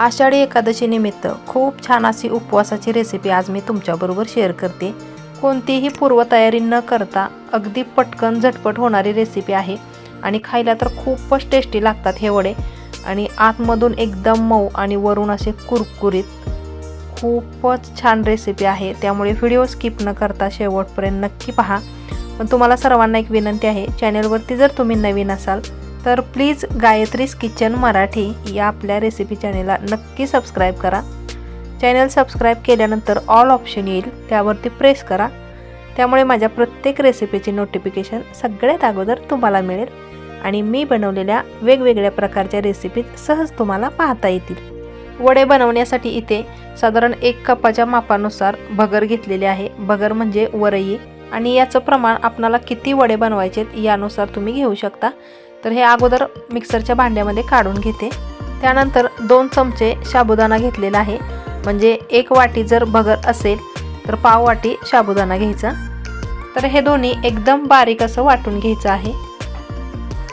आषाढी एकादशीनिमित्त खूप छान अशी उपवासाची रेसिपी आज मी तुमच्याबरोबर शेअर करते. कोणतीही पूर्वतयारी न करता अगदी पटकन झटपट होणारी रेसिपी आहे आणि खायला तर खूपच टेस्टी लागतात हे वडे. आणि आतमधून एकदम मऊ आणि वरून असे कुरकुरीत खूपच छान रेसिपी आहे. त्यामुळे व्हिडिओ स्किप न करता शेवटपर्यंत नक्की पहा. पण तुम्हाला सर्वांना एक विनंती आहे चॅनलवरती जर तुम्ही नवीन असाल तर प्लीज गायत्रीज किचन मराठी या आपल्या रेसिपी चॅनेलला नक्की सबस्क्राईब करा. चॅनल सबस्क्राईब केल्यानंतर ऑल ऑप्शन येईल त्यावरती प्रेस करा. त्यामुळे माझ्या प्रत्येक रेसिपीची नोटिफिकेशन सगळ्यात अगोदर तुम्हाला मिळेल आणि मी बनवलेल्या वेगवेगळ्या प्रकारच्या रेसिपीज सहज तुम्हाला पाहता येतील. वडे बनवण्यासाठी इथे साधारण एक कपाच्या मापानुसार भगर घेतलेले आहे. भगर म्हणजे वरई आणि याचं प्रमाण आपणाला किती वडे बनवायचे यानुसार तुम्ही घेऊ शकता. तर हे अगोदर मिक्सरच्या भांड्यामध्ये काढून घेते. त्यानंतर दोन चमचे साबुदाणा घेतलेला आहे. म्हणजे एक वाटी जर भगर असेल तर पाव वाटी साबुदाणा घ्यायचा. तर हे दोन्ही एकदम बारीक असं वाटून घ्यायचं आहे.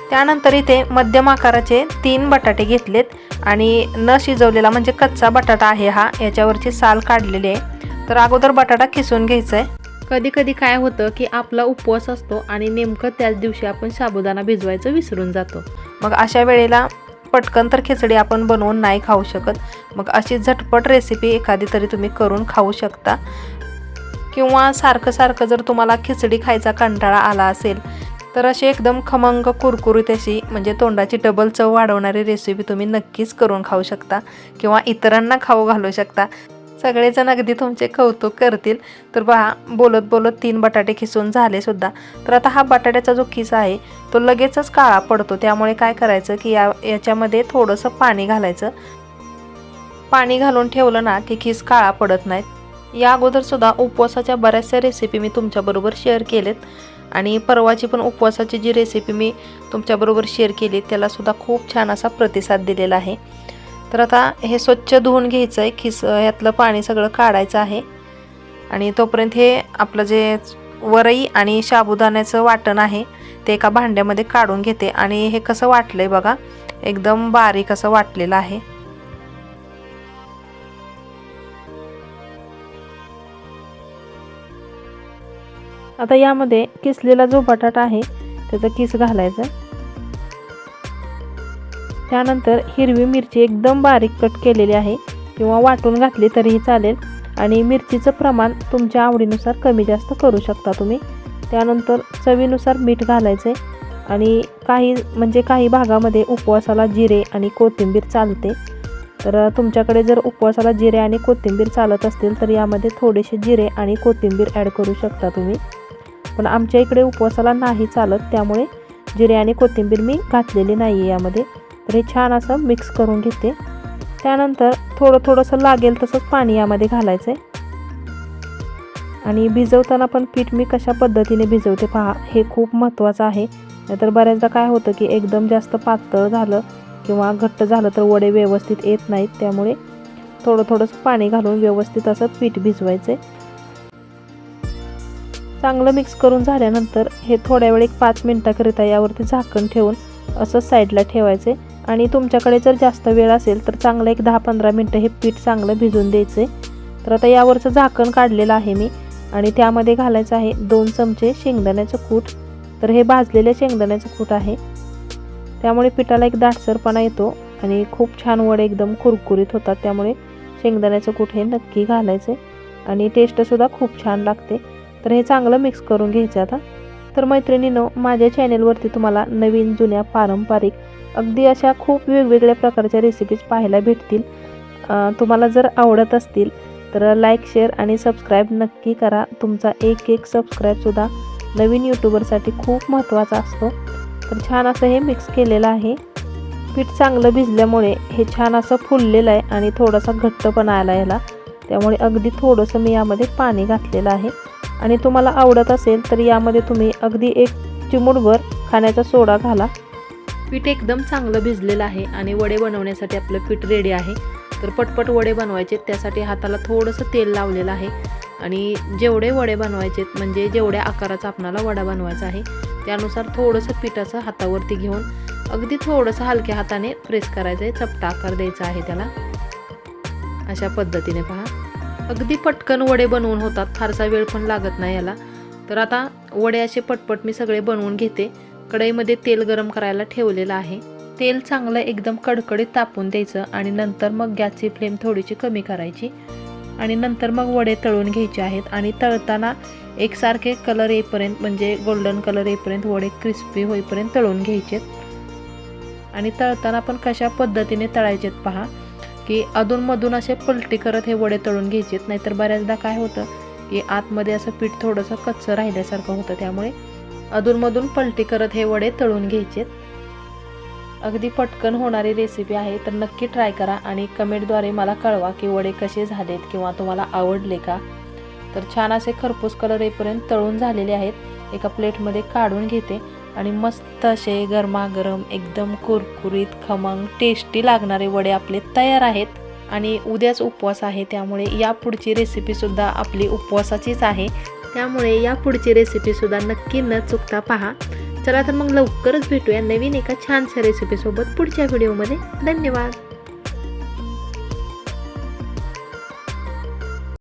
त्यानंतर इथे मध्यम आकाराचे तीन बटाटे घेतलेत आणि न शिजवलेला म्हणजे कच्चा बटाटा आहे हा याच्यावरची साल काढलेली आहे. तर अगोदर बटाटा किसून घ्यायचा आहे. कधी कधी काय होतं की आपला उपवास असतो आणि नेमकं त्याच दिवशी आपण साबुदाणा भिजवायचं विसरून जातो. मग अशा वेळेला पटकन तर खिचडी आपण बनवून नाही खाऊ शकत. मग अशी झटपट रेसिपी एखादी तरी तुम्ही करून खाऊ शकता. किंवा सारखं सारखं जर तुम्हाला खिचडी खायचा कंटाळा आला असेल तर अशी एकदम खमंग कुरकुरीत अशी म्हणजे तोंडाची डबल चव वाढवणारी रेसिपी तुम्ही नक्कीच करून खाऊ शकता. किंवा इतरांना खाऊ घालू शकता. सगळेजण अगदी तुमचे कौतुक करतील. तर पहा बोलत बोलत तीन बटाटे खिसून झाले सुद्धा. तर आता हा बटाट्याचा जो खिस आहे तो लगेचच काळा पडतो. त्यामुळे काय करायचं की या याच्यामध्ये थोडंसं पाणी घालायचं. पाणी घालून ठेवलं ना की खिस काळा पडत नाहीत या अगोदरसुद्धा उपवासाच्या बऱ्याचशा रेसिपी मी तुमच्याबरोबर शेअर केलेत. आणि परवाची पण उपवासाची जी रेसिपी मी तुमच्याबरोबर शेअर केली त्यालासुद्धा खूप छान असा प्रतिसाद दिलेला आहे. तर आता हे स्वच्छ धुवून घ्यायचं आहे खिस ह्यातलं पाणी सगळं काढायचं आहे. आणि तोपर्यंत हे आपलं जे वरई आणि साबुदाण्याचं वाटण आहे ते एका भांड्यामध्ये काढून घेते. आणि हे कसं वाटलं आहे बघा एकदम बारीक असं वाटलेलं आहे. आता यामध्ये किसलेला जो बटाटा आहे त्याचा किस घालायचा. त्यानंतर हिरवी मिरची एकदम बारीक कट केलेली आहे. किंवा वाटून घातली तरीही चालेल. आणि मिरचीचं प्रमाण तुमच्या आवडीनुसार कमी जास्त करू शकता तुम्ही. त्यानंतर चवीनुसार मीठ घालायचं. आहे आणि काही म्हणजे काही भागामध्ये उपवासाला जिरे आणि कोथिंबीर चालते. तर तुमच्याकडे जर उपवासाला जिरे आणि कोथिंबीर चालत असतील तर यामध्ये थोडेसे जिरे आणि कोथिंबीर ॲड करू शकता तुम्ही. पण आमच्या इकडे उपवासाला नाही चालत. त्यामुळे जिरे आणि कोथिंबीर मी घातलेली नाही आहे यामध्ये. तर हे छान असं मिक्स करून घेते. त्यानंतर थोडं थोडंसं लागेल तसंच पाणी यामध्ये घालायचं आहे आणि भिजवताना पण पीठ मी कशा पद्धतीने भिजवते पहा हे खूप महत्त्वाचं आहे. नाहीतर बऱ्याचदा काय होतं की एकदम जास्त पातळ झालं किंवा घट्ट झालं तर वडे व्यवस्थित येत नाहीत. त्यामुळे थोडं थोडंसं पाणी घालून व्यवस्थित असं पीठ भिजवायचं आहे चांगलं मिक्स करून झाल्यानंतर हे थोड्या वेळ एक पाच मिनटाकरिता यावरती झाकण ठेवून असं साईडला ठेवायचे आणि तुमच्याकडे जर जास्त वेळ असेल तर चांगलं एक दहा पंधरा मिनटं हे पीठ चांगलं भिजून द्यायचं. आहे तर आता यावरचं झाकण काढलेलं आहे मी आणि त्यामध्ये घालायचं आहे दोन चमचे शेंगदाण्याचं कूट. तर हे भाजलेलं शेंगदाण्याचं कूट आहे. त्यामुळे पिठाला एक दाटसरपणा येतो आणि खूप छान वडे एकदम कुरकुरीत होतात. त्यामुळे शेंगदाण्याचं कूट हे नक्की घालायचं आणि टेस्टसुद्धा खूप छान लागते. तर हे चांगलं मिक्स करून घ्यायचं आता. तर मैत्रिणीनं माझ्या चॅनेलवरती तुम्हाला नवीन जुन्या पारंपरिक अगदी अशा खूप वेगवेगळ्या प्रकारच्या रेसिपीज पाहायला भेटतील. तुम्हाला जर आवडत असतील तर लाईक शेअर आणि सबस्क्राईब नक्की करा. तुमचा एक एक सबस्क्राईबसुद्धा नवीन यूट्यूबरसाठी खूप महत्त्वाचा असतो. तर छान असं हे मिक्स केलेलं आहे. पीठ चांगलं भिजल्यामुळे हे छान असं फुललेलं आहे आणि थोडासा घट्टपणा आला याला. त्यामुळे अगदी थोडंसं मी यामध्ये पाणी घातलेलं आहे. आणि तुम्हाला आवडत असेल तर यामध्ये तुम्ही अगदी एक चिमूटभर खाण्याचा सोडा घाला. पीठ एकदम चांगलं भिजलेलं आहे आणि वडे बनवण्यासाठी आपलं पीठ रेडी आहे. तर पटपट वडे बनवायचे त्यासाठी हाताला थोडंसं तेल लावलेलं आहे. आणि जेवढे वडे बनवायचे म्हणजे जेवढ्या आकाराचा आपणाला वडा बनवायचा आहे त्यानुसार थोडंसं पिठाचं हातावरती घेऊन अगदी थोडंसं हलक्या हाताने प्रेस करायचं आहे चपटा आकार द्यायचा आहे त्याला. अशा पद्धतीने पहा. अगदी पटकन वडे बनवून होतात फारसा वेळ पण लागत नाही याला. तर आता वडे असे पटपट मी सगळे बनवून घेते. कढईमध्ये तेल गरम करायला ठेवलेलं आहे. तेल चांगलं एकदम कडकडीत तापून द्यायचं आणि नंतर मग गॅसची फ्लेम थोडीशी कमी करायची आणि नंतर मग वडे तळून घ्यायचे आहेत आणि तळताना एकसारखे कलर येईपर्यंत म्हणजे गोल्डन कलर येईपर्यंत वडे क्रिस्पी होईपर्यंत तळून घ्यायचेत. आणि तळताना पण कशा पद्धतीने तळायचेत पहा की अधूनमधून असे पलटी करत हे वडे तळून घ्यायचेत. नाहीतर बऱ्याचदा काय होतं की आतमध्ये असं पीठ थोडंसं कच्चं राहिल्यासारखं होतं त्यामुळे अधूनमधून पलटी करत हे वडे तळून घ्यायचेत अगदी पटकन होणारी रेसिपी आहे तर नक्की ट्राय करा आणि कमेंटद्वारे मला कळवा की वडे कसे झालेत किंवा तुम्हाला आवडले का. तर छान असे खरपूस कलर येईपर्यंत तळून झालेले आहेत. एका प्लेटमध्ये काढून घेते आणि मस्त असे गरमागरम एकदम कुरकुरीत खमंग टेस्टी लागणारे वडे आपले तयार आहेत. आणि उद्याच उपवास आहे त्यामुळे या पुढची रेसिपीसुद्धा आपली उपवासाचीच आहे. त्यामुळे या पुढची रेसिपीसुद्धा नक्की न चुकता पहा. चला तर मग लवकरच भेटूया नवीन एका छानशा रेसिपीसोबत पुढच्या व्हिडिओमध्ये धन्यवाद.